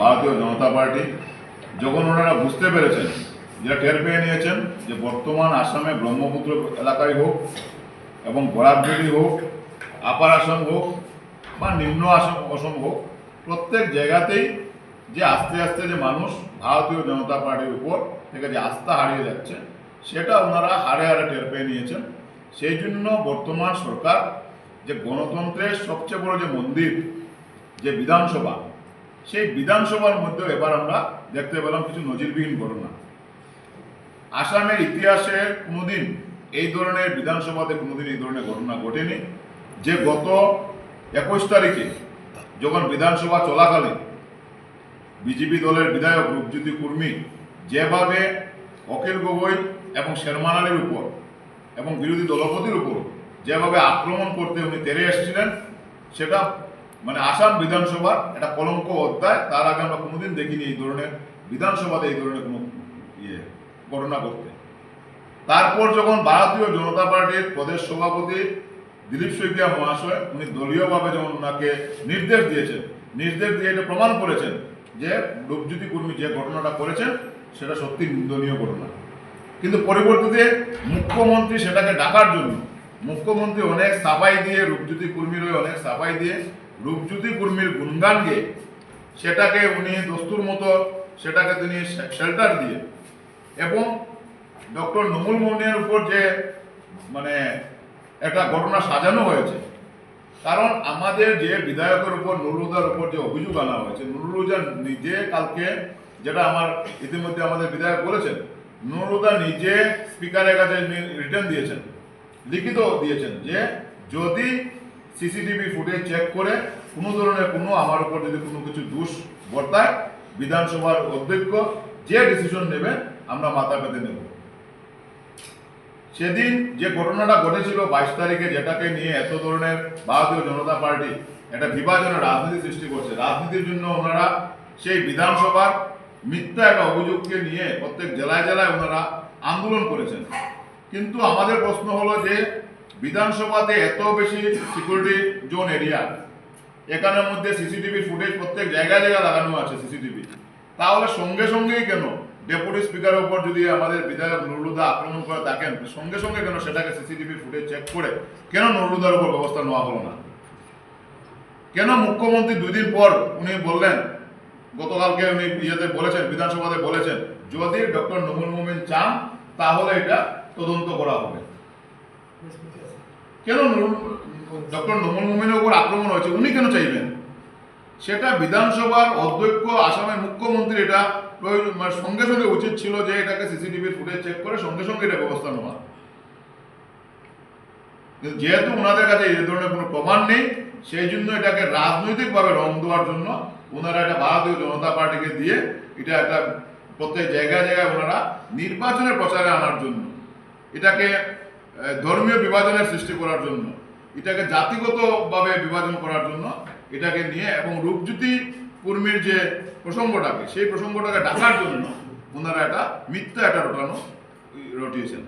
ভারতীয় জনতা পার্টি, যখন ওনারা বুঝতে পেরেছেন যেটা টের পেয়ে নিয়েছেন যে বর্তমান আসামে ব্রহ্মপুত্র এলাকায় হোক এবং বরাকবেলি হোক, আপার আসাম হোক বা নিম্ন আসাম অসম হোক, প্রত্যেক জায়গাতেই যে আস্তে আস্তে যে মানুষ ভারতীয় জনতা পার্টির উপর থেকে যে আস্থা হারিয়ে যাচ্ছে, সেটা ওনারা হারে হারে টের পেয়ে নিয়েছেন। সেই জন্য বর্তমান সরকার যে গণতন্ত্রের সবচেয়ে বড় যে মন্দির, যে বিধানসভা সেই বিধানসভার মধ্যে এবার আমরা দেখতে পেলাম কিছু নজিরবিহীন ঘটনা। আসামের ইতিহাসে কোনোদিন এই ধরনের, বিধানসভাতে কোনোদিন এই ধরনের ঘটনা ঘটেনি। যে গত একুশ তারিখে যখন বিধানসভা চলাকালীন বিজেপি দলের বিধায়ক রূপজ্যোতি কুর্মী যেভাবে অখিল গগৈ এবং শেরমান আলীর উপর এবং বিরোধী দলপতির উপর যেভাবে আক্রমণ করতে উনি তেরে এসেছিলেন, সেটা মানে আসাম বিধানসভার একটা কলঙ্ক অধ্যায়, তার আগে আমরা কোনোদিন দেখিনি এই ধরনের বিধানসভাতে এই ধরনের কোনো ইয়ে ঘটনা করতে তারপর যখন ভারতীয় জনতা পার্টির প্রদেশ সভাপতি দিলীপ শইকিয়া মহাশয়, উনি দলীয়ভাবে যখন ওনাকে নির্দেশ দিয়েছেন, নির্দেশ দিয়ে এটা প্রমাণ করেছেন যে রূপজ্যোতি কর্মী যে ঘটনাটা করেছেন, সেটা সত্যি নিন্দনীয় ঘটনা। কিন্তু পরবর্তীতে মুখ্যমন্ত্রী সেটাকে ডাকার জন্য, মুখ্যমন্ত্রী অনেক সাফাই দিয়ে রূপজ্যোতি কুর্মীর অনেক সাফাই দিয়ে রূপজ্যোতি কুর্মীর গুণগান গেয়ে সেটাকে উনি দস্তুর মতো সেটাকে তিনি শেল্টার দিয়ে এবং ডক্টর নমুল মৌনের উপর যে মানে একটা ঘটনা সাজানো হয়েছে, কারণ আমাদের যে বিধায়কের উপর নুরুদার উপর যে অভিযোগ আনা হয়েছে নুরুদা নিজে কালকে যেটা আমার ইতিমধ্যে আমাদের বিধায়ক বলেছেন নুরুদা নিজে স্পিকারের কাছে রিটার্ন দিয়েছেন, লিখিত দিয়েছেন যে যদি সিসিটিভি ফুটেজ চেক করে কোনো ধরনের কোনো আমার উপর যদি কোনো কিছু দোষ বর্তায় বিধানসভার অধ্যক্ষ যে ডিসিশন নেবে, আমরা মাথা পেতে নেব। সেদিন যে ঘটনাটা ঘটেছিল বাইশ তারিখে, যেটাকে নিয়ে এত ধরনের ভারতীয় জনতা পার্টি একটা বিভাজনের রাজনীতি সৃষ্টি করছে। রাজনীতির জন্য ওনারা সেই বিধানসভার মিথ্যা একটা অভিযোগকে নিয়ে প্রত্যেক জেলায় জেলায় ওনারা আন্দোলন করেছেন। কিন্তু আমাদের প্রশ্ন হলো যে বিধানসভাতে এত বেশি সিকিউরিটি জোন এরিয়া এখানের মধ্যে সিসিটিভি ফুটেজ প্রত্যেক জায়গায় জায়গায় লাগানো আছে সিসিটিভি তাহলে সঙ্গে সঙ্গেই কেন ডেপুটি স্পিকারের উপর যদি আমাদের বিধায়ক নুরুদা আক্রমণ করে থাকেন, সঙ্গে সঙ্গে কেন সেটাকে সিসিটিভি ফুটেজ চেক করে? কেন নুরুদার উপর ব্যবস্থা নেওয়া হলো না? কেন মুখ্যমন্ত্রী দুই দিন পর উনি বললেন, গতকালকে উনি ইয়েতে বলেছেন, বিধানসভাতে বলেছেন, যদি ডক্টর নমুল মুমিন চান, তাহলে এটা তদন্ত করা হবে। কেন ডক্টর নমুল মুমিনের উপর আক্রমণ হয়েছে, উনি কেন চাইবেন সেটা বিধানসভার অধ্যক্ষ, আসামের মুখ্যমন্ত্রী, এটা মানে সঙ্গে সঙ্গে উচিত ছিল যে এটাকে সিসিটিভি ফুটেজ চেক করে সঙ্গে সঙ্গে এটা ব্যবস্থা নেওয়া। কিন্তু যেহেতু ওনাদের কাছে এই ধরনের কোনো প্রমাণ নেই, সেই জন্য এটাকে রাজনৈতিকভাবে রং দেওয়ার জন্য ওনারা এটা ভারতীয় জনতা পার্টিকে দিয়ে এটা একটা প্রত্যেক জায়গায় জায়গায় ওনারা নির্বাচনের প্রচারে আনার জন্য। এটাকে ধর্মীয় বিভাজনের সৃষ্টি করার জন্য, এটাকে জাতিগতভাবে বিভাজন করার জন্য এটাকে নিয়ে এবং রূপজ্যোতি কর্মীর যে প্রসঙ্গটাকে, সেই প্রসঙ্গটাকে ডাকার জন্য ওনারা এটা মিথ্যা এটা রটানো রটিয়েছেন।